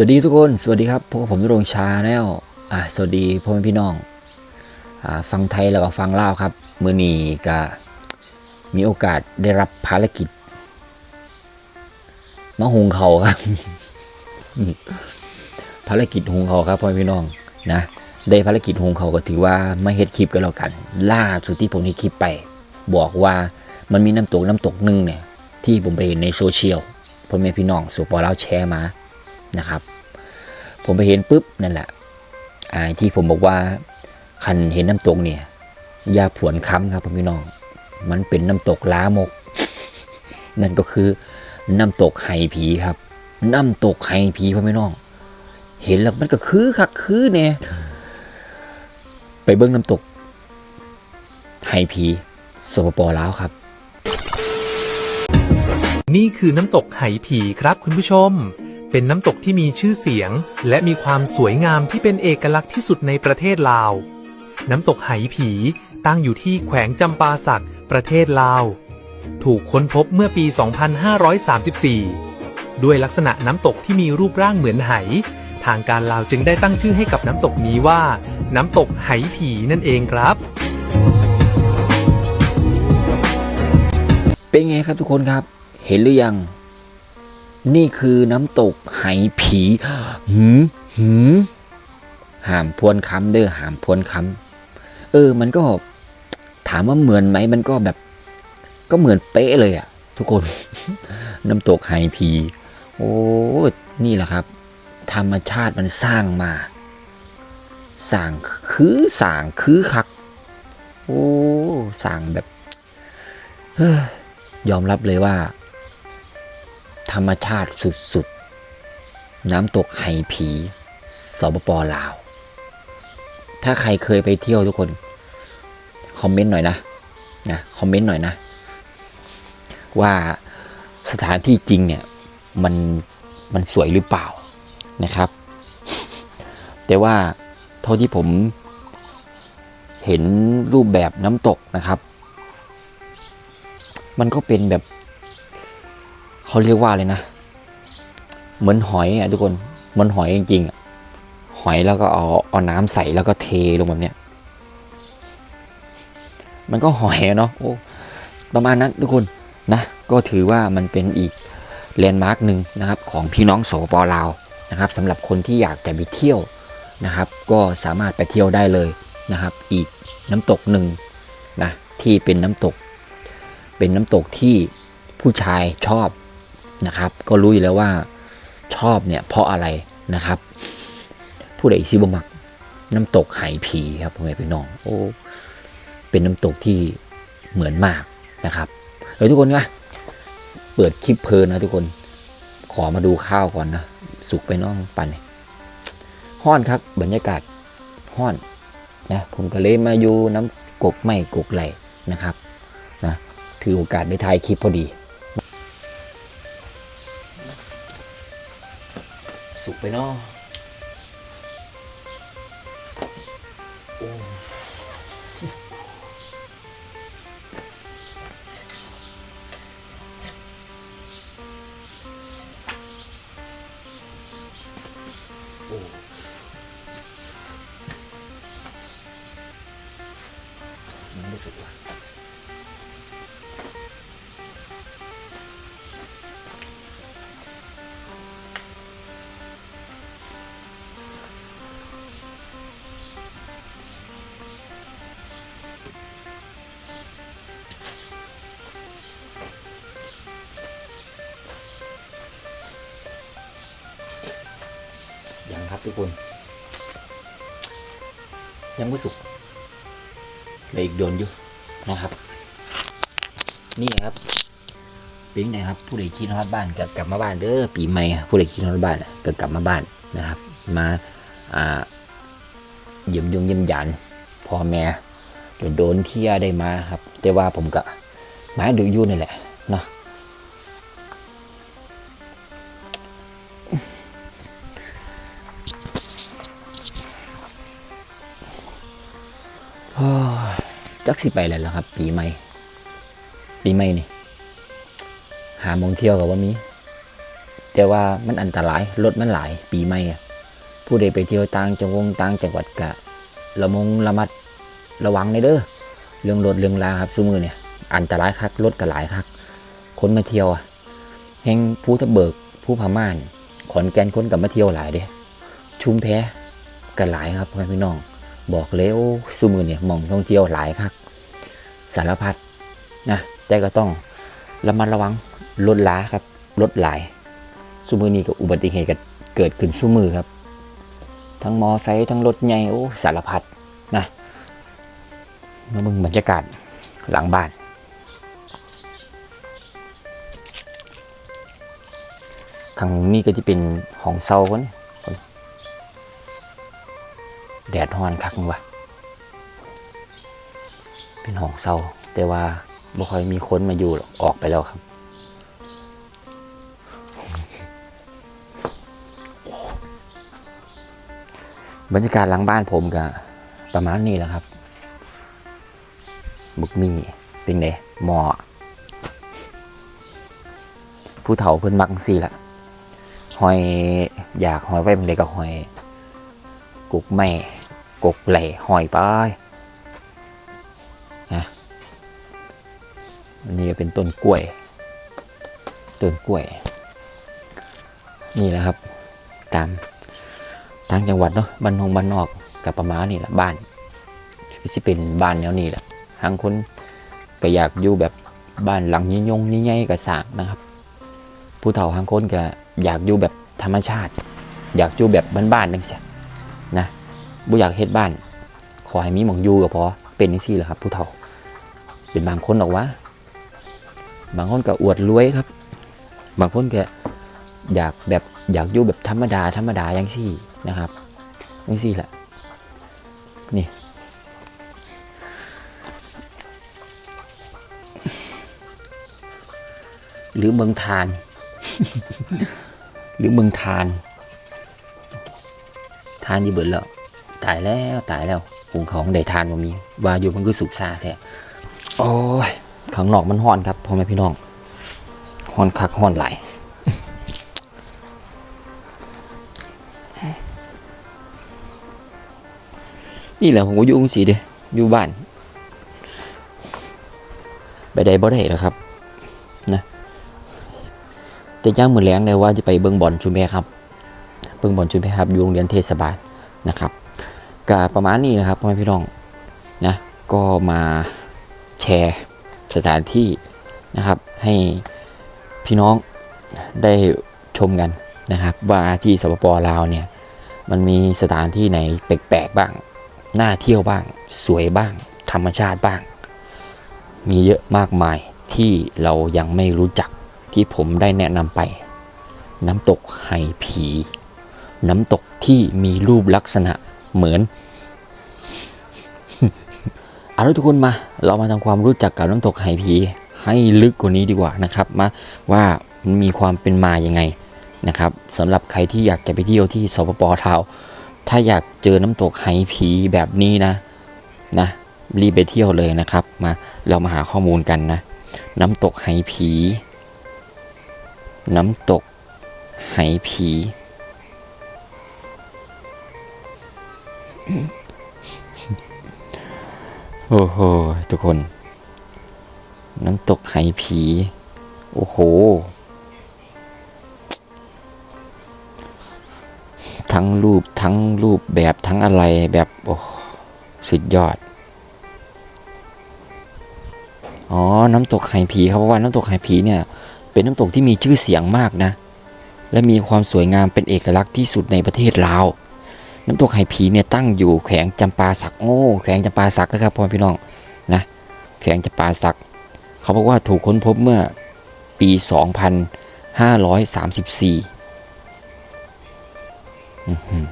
วัสดีทุกคน สวัสดีครับพวกผมนรงชาแนลอ่าสวัสดีพ่อแม่พี่น้องอ่าฟังไทยแล้วก็ฟังลาวครับมือนี้ก็มีโอกาสได้รับภารกิจมาหุงเขาครับ ภารกิจหุงเขาครับพ่อแม่พี่น้องนะได้ภารกิจหุงเขาก็ถือว่าไม่เฮ็ดคลิปกันแล้วกัน ล่าสุดที่ผมเฮ็ดคลิปไป บอกว่ามันมีน้ำตกน้ำตกหนึ่งเนี่ยที่ผมไปเห็นในโซเชียลพ่อแม่พี่น้องสุปอลาแชร์มา นะครับ ผมไปเห็นปุ๊บนั่นแหละที่ผมบอกว่าคันเห็นน้ำตกเนี่ยยาผวนค้ำครับพี่น้อง มันเป็นน้ำตกล้ามก นั่นก็คือน้ำตกไหผีครับ น้ำตกไหผีพ่อพี่น้อง เห็นแล้วมันก็คือคักคือเนี่ยไปเบิ้งน้ำตกไหผีสปปลาวครับ นี่คือน้ำตกไหผีครับคุณผู้ชม เป็นน้ำตกที่มีชื่อเสียง และมีความสวยงามที่เป็นเอกลักษณ์ที่สุดในประเทศลาว น้ำตกไหผี ตั้งอยู่ที่แขวงจำปาสัก ประเทศลาว ถูกค้นพบเมื่อปี 2534 ด้วยลักษณะน้ำตกที่มีรูปร่างเหมือนไห ทางการลาวจึงได้ตั้งชื่อให้กับน้ำตกนี้ว่า น้ำตกไหผีนั่นเองครับ เป็นไงครับทุกคนครับ เห็นหรือยัง นี่คือน้ำตกไหผีหืมหืมห้ามพวนคำเด้อห้ามพวนคำเออ มันก็ถามว่าเหมือนไหมมันก็แบบ ก็เหมือนเป๊ะเลยอะทุกคน น้ำตกไหผี โอ้นี่แหละครับ ธรรมชาติมันสร้างมาสร้างคือสร้างคือคัก โอ้สร้างแบบยอมรับเลยว่า ธรรมชาติสุดๆ น้ำตกไหผีสปปลาว ถ้าใครเคยไปเที่ยวทุกคน คอมเมนต์หน่อยนะนะคอมเมนต์หน่อยนะ ว่าสถานที่จริงเนี่ย มันมันสวยหรือเปล่านะครับ แต่ว่าเท่าที่ผมเห็นรูปแบบน้ำตกนะครับ มันก็เป็นแบบ เขาเรียกว่าเลยนะ เหมือนหอยอะทุกคนเหมือนหอยจริงๆอะหอยแล้วก็เอาเอาน้ำใส่แล้วก็เทลงแบบเนี้ยมันก็หอยเนาะโอ้ประมาณนั้นทุกคนนะก็ถือว่ามันเป็นอีกแลนด์มาร์กหนึ่งนะครับของพี่น้องโสปลาวนะครับสำหรับคนที่อยากจะไปเที่ยวนะครับ ก็สามารถไปเที่ยวได้เลยนะครับ อีกน้ำตกหนึ่งนะที่เป็นน้ำตก เป็นน้ำตกที่ผู้ชายชอบ นะครับ ก็รู้อยู่แล้วว่าชอบเนี่ยเพราะอะไรนะครับผู้ใดซิบมักน้ำตกไหผีครับพ่อแม่พี่น้องโอ้เป็นน้ำตกที่เหมือนมากนะครับเดี๋ยวทุกคนนะเปิดคลิปเพลินนะทุกคนขอมาดูข้าวก่อนนะสุกไปน้องปันนี่ห้อนครับบรรยากาศห้อนนะผมก็เลยมาอยู่น้ำกกไม่กกไหลนะครับนะถือโอกาสได้ถ่ายคลิปพอดี สุกไปเน ครับทุกคน ยังไม่สุกเลืออีกโดนอยู่นะครับ นี่นะครับปิ้งนะครับ ผู้ใดคิดฮอดบ้านก็กลับมาบ้านเด้อปีใหม่ผู้ใดคิดฮอดบ้านก็กลับมาบ้านนะครับ มาอ่าเยี่ยมยงเยี่ยมยานพ่อแม่โดนโดนเที่ยได้มาครับ แต่ว่าผมก็มาดูยู่นี่แหละเนาะ จักสิไปแล้วครับ ปีใหม่ ปีใหม่นี่ หามองเที่ยวกับว่ามีแแต่ว่ามันอันตรายรถมันหลาย ปีใหม่ผู้ใดไปเที่ยวต่างจังหวัดต่างจังหวัดกะระมงระมัดระวังในเด้อเรื่องรถเรื่องลาครับซุมือเนี่ย อันตรายคักรถก็หลายคักคนมาเที่ยวอะแห่งภูทะเบิกภูพม่านขอนแก่นคนกับมาเที่ยวหลายเด้ชุมแพก็หลายครับพี่พี่น้อง บอกเลยโอ้ซุมือเนี่ยมองท่องเที่ยวหลายคัก สารพัดนะแต่ก็ต้องระมัดระวังรถล้าครับรถหลายซุมือนี้ก็อุบัติเหตุก็เกิดขึ้นซุมือครับ ทั้งมอไซค์ทั้งรถใหญ่โอ้สารพัดนะมาบิ่งบรรยากาศหลังบ้านข้างนี้ก็จะเป็นห้องเซาคนคนแดดฮ้อนคักวะ เป็นห้องเซาแต่ว่าบ่ค่อยมีคนมาอยู่หรอกออกไปแล้วครับบรรยากาศหลังบ้านผมก็ประมาณนี้แหละครับ บุกมีเป็นไงหมอผู้เฒ่าเพิ่นมักจั่งซี่ละหอยอยากหอยไว้เป็นเลยก็หอยกุกแม่กกแหล่หอยไป อันนี้ก็เป็นต้นกล้วย ต้นกล้วย นี่แหละครับ ตามทางจังหวัดเนาะบ้านนองบ้านนอกกับประมาณนี่แหละบ้านก็สิเป็นบ้านแนวนี้แหละทางคนก็อยากอยู่แบบบ้านหลังยิ่งยงยิ่งใหญ่กับสางนะครับ ผู้เฒ่าทางคนก็อยากอยู่แบบธรรมชาติ อยากอยู่แบบบ้านๆนั่นสินะบ่อยากเฮ็ดบ้าน ขอให้มีหมองอยู่ก็พอเป็นจังซี่แหละครับ ผู้เฒ่าเป็นบางคนหรอกว่า บางคนก็อวดรวยครับ บางคนก็อยากแบบอยากอยู่แบบธรรมดาธรรมดาอย่างสี่นะครับอย่างสี่แหละนี่หรือเมืองทาน หรือเมืองทาน ทานยี่เบิดแล้วตายแล้วตายแล้วหุงของได้ทานมามีว่าอยู่มันก็สุกซาแท้โอ้ย ข้างนอกมันห้อนครับพ่อแม่พี่น้องห้อนคักห้อนหลายนี่แหละผมก็อยู่กรุงศรีเด้อยู่บ้านไปใดบ่ได้แล้วครับนะแต่ย่างมือแรงเลยว่าจะไปเบิ่งบอลชุมแพครับ เบิ่งบอลชุมแพครับอยู่โรงเรียนเทศบาลนะครับก็ประมาณนี้นะครับพ่อแม่พี่น้องนะก็มาแชร์ สถานที่นะครับ ให้พี่น้องได้ชมกันนะครับ ว่าที่สปปลาวเนี่ยมันมีสถานที่ไหนแปลกๆบ้าง น่าเที่ยวบ้าง สวยบ้าง ธรรมชาติบ้าง มีเยอะมากมายที่เรายังไม่รู้จักที่ผมได้แนะนำไป น้ำตกไหผี น้ำตกที่มีรูปลักษณะเหมือน เอาละทุกคนมา เรามาทำความรู้จักกับน้ำตกไหผีให้ลึกกว่านี้ดีกว่านะครับมาว่ามันมีความเป็นมาอยังไงนะครับสำหรับใครที่อยากจะไปเที่ยวที่สปปลาวถ้าอยากเจอน้ำตกไหผีแบบนี้นะนะรีบไปเที่ยวเลยนะครับมาเรามาหาข้อมูลกันนะน้ำตกไหผี น้ำตกไหผี โอ้โห ทุกคน น้ำตกไหผี โอ้โห ทั้งรูปทั้งรูปแบบทั้งอะไรแบบ โอ้สุดยอด อ๋อ น้ำตกไหผีครับเพราะว่าน้ำตกไหผีเนี่ย เป็นน้ำตกที่มีชื่อเสียงมากนะ และมีความสวยงามเป็นเอกลักษณ์ที่สุดในประเทศลาว น้ำตกไหผีเนี่ยตั้งอยู่แขวงจำปาสักโอ้แขวงจำปาสักนะครับพ่อพี่น้องนะแขวงจำปาสัก เขาบอกว่าถูกค้นพบเมื่อปี 2534อื้อหือ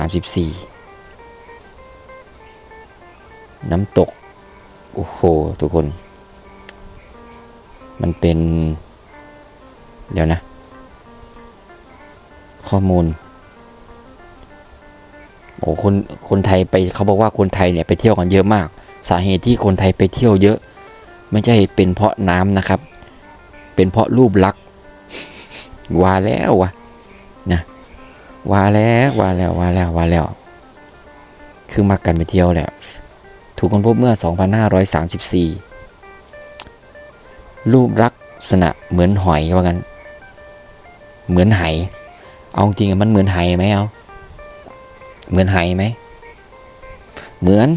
2534 น้ำตก โอ้โห ทุกคน มันเป็น เดี๋ยวนะ ข้อมูล โอ้คนคนไทยไปเขาบอกว่าคนไทยเนี่ยไปเที่ยวกันเยอะมาก สาเหตุที่คนไทยไปเที่ยวเยอะ ไม่ใช่เป็นเพราะน้ำนะครับ เป็นเพราะรูปลักษณ์ว่าแล้ววะนะว่าแล้วว่าแล้วว่าแล้วว่าแล้ว คือมากันไปเที่ยวแหละถูกค้นพบเมื่อ 2534 รูปลักษณะเหมือนหอยว่างั้น เหมือนไห เอาจริงมันเหมือนไหไหมเอา เหมือนไหไหมเหมือน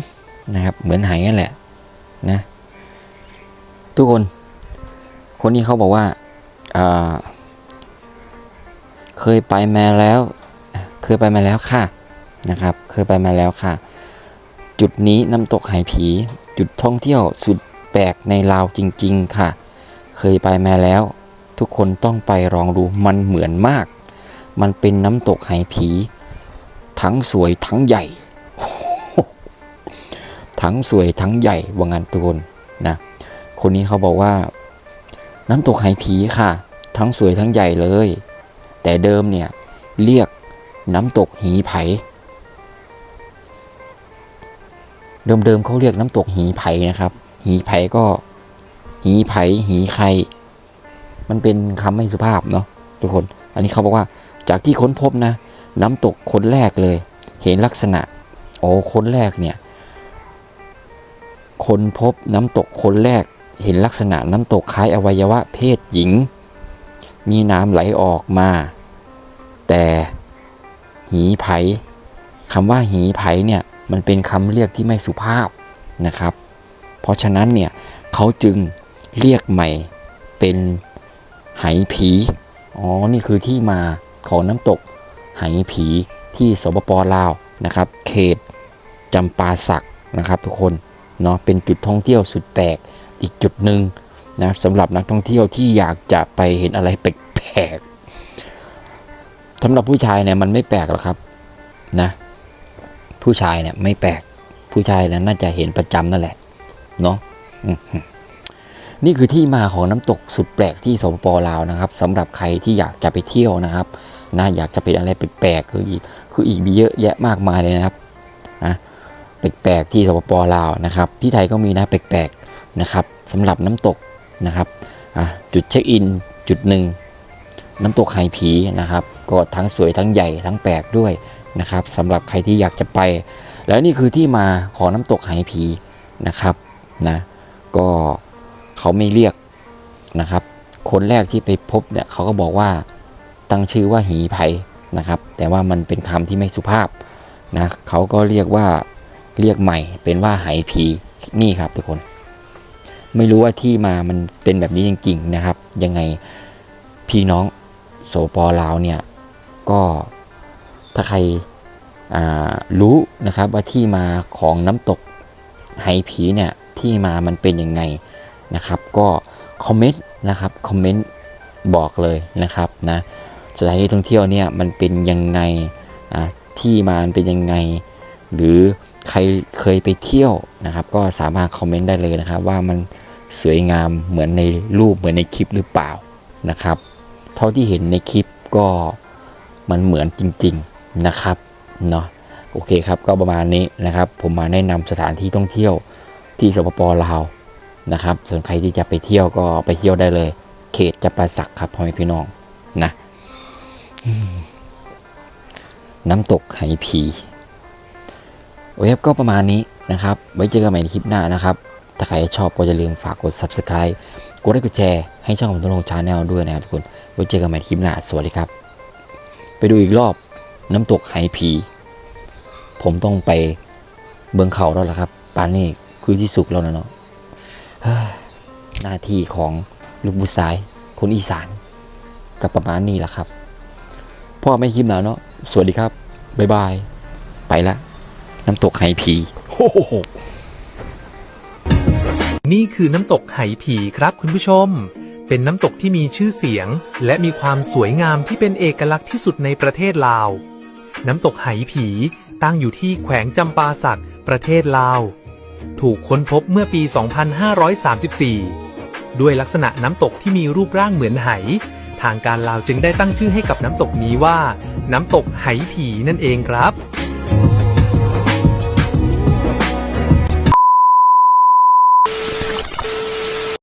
นะครับเหมือนไหนั่นแหละนะทุกคน คนนี้เขาบอกว่าอ่าเคยไปมาแล้ว เคยไปมาแล้วค่ะนะครับ เคยไปมาแล้วค่ะ จุดนี้น้ำตกไหผี จุดท่องเที่ยวสุดแปลกในลาวจริง ๆค่ะ เคยไปมาแล้ว ทุกคนต้องไปลองดูมันเหมือนมาก มันเป็นน้ำตกไหผี ทั้งสวยทั้งใหญ่ ทั้งสวยทั้งใหญ่ว่างั้นทุกคนนะคนนี้เขาบอกว่า น้ำตกไหผีค่ะ ทั้งสวยทั้งใหญ่เลย แต่เดิมเนี่ยเรียกน้ำตกหีไผ เดิมๆเขาเรียกน้ำตกหีไผนะครับ หีไผก็ หีไผหีใครมันเป็นคำไม่สุภาพเนาะทุกคน อันนี้เขาบอกว่าจากที่ค้นพบนะ น้ำตกคนแรกเลย เห็นลักษณะโอ้คนแรกเนี่ยคนพบน้ำตกคนแรก เห็นลักษณะน้ำตกคล้ายอวัยวะเพศหญิง มีน้ำไหลออกมา แต่หีไผคำว่าหีไผเนี่ยมันเป็นคำเรียกที่ไม่สุภาพนะครับ เพราะฉะนั้นเนี่ยเขาจึงเรียกใหม่เป็นไหผี อ๋อ นี่คือที่มาของน้ำตก ไหผีที่สปปลาวนะครับเขตจำปาสักนะครับทุกคนเนาะเป็นจุดท่องเที่ยวสุดแปลกอีกจุดหนึ่งนะสำหรับนักท่องเที่ยวที่อยากจะไปเห็นอะไรแปลกๆสำหรับผู้ชายเนี่ยมันไม่แปลกหรอกครับนะผู้ชายเนี่ยไม่แปลกผู้ชายเนี่ยน่าจะเห็นประจำนั่นแหละเนาะนี่คือที่มาของน้ำตกสุดแปลกที่สปปลาวนะครับสำหรับใครที่อยากจะไปเที่ยวนะครับ นะอยากจะเป็นอะไรแปลกๆคืออีกคืออีกมีเยอะแยะมากมายเลยนะครับนะแปลกๆที่สปปลาวนะครับ ที่ไทยก็มีนะแปลกๆนะครับสำหรับน้ำตกนะครับจุดเช็คอินจุดหนึ่งน้ำตกไหผีนะครับ ก็ทั้งสวยทั้งใหญ่ทั้งแปลกด้วยนะครับสำหรับใครที่อยากจะไป แล้วนี่คือที่มาของน้ำตกไหผีนะครับนะก็เขาไม่เรียกนะครับ คนแรกที่ไปพบเนี่ยเขาก็บอกว่า ตั้งชื่อว่าหีไผนะครับ แต่ว่ามันเป็นคำที่ไม่สุภาพนะเขาก็เรียกว่าเรียกใหม่เป็นว่าไหผีนี่ครับทุกคน ไม่รู้ว่าที่มามันเป็นแบบนี้จริงๆนะครับ ยังไงพี่น้องโสปอลาวเนี่ยก็ถ้าใครรู้นะครับว่าที่มาของน้ำตกไหผีเนี่ยที่มามันเป็นยังไงนะครับ ก็คอมเมนต์นะครับคอมเมนต์บอกเลยนะครับนะ สถานที่ท่องเที่ยวเนี่ยมันเป็นยังไงที่มามันเป็นยังไง หรือใครเคยไปเที่ยวนะครับ ก็สามารถคอมเมนต์ได้เลยนะครับ ว่ามันสวยงามเหมือนในรูปเหมือนในคลิปหรือเปล่านะครับ เท่าที่เห็นในคลิปก็มันเหมือนจริง ๆนะครับเนาะโอเคครับก็ประมาณนี้นะครับ ผมมาแนะนำสถานที่ท่องเที่ยวที่สปปลาวนะครับ ส่วนใครที่จะไปเที่ยวก็ไปเที่ยวได้เลย เขตจะประสักครับพ่อแม่พี่น้องนะ น้ำตกไหผีโอเคครับก็ประมาณนี้นะครับ ไว้เจอกันใหม่ในคลิปหน้านะครับ ถ้าใครชอบก็อย่าลืมฝากกด subscribe กดไลค์กดแชร์ให้ช่องของตุลงชาแนลด้วยนะครับทุกคน ไว้เจอกันใหม่ในคลิปหน้า สวัสดีครับ ไปดูอีกรอบน้ำตกไหผี ผมต้องไปเบืองเขาแล้วล่ะครับปานนี่คือที่สุดแล้วนะเนาะหน้าที่ของลูกบุษายคนอีสานก็ประมาณนี้แหละครับ พ่อไม่คลิปหนาเนาะสวัสดีครับบ๊ายบาย ไปละน้ำตกไหผีนี่คือน้ำตกไหผีครับคุณผู้ชม เป็นน้ำตกที่มีชื่อเสียง และมีความสวยงามที่เป็นเอกลักษณ์ที่สุดในประเทศลาว น้ำตกไหผีตั้งอยู่ที่แขวงจำปาสัก ประเทศลาว ถูกค้นพบเมื่อปี 2534 ด้วยลักษณะน้ำตกที่มีรูปร่างเหมือนไห ทางการลาวจึงได้ตั้งชื่อให้กับน้ำตกนี้ว่า น้ำตกไหผีนั่นเองครับ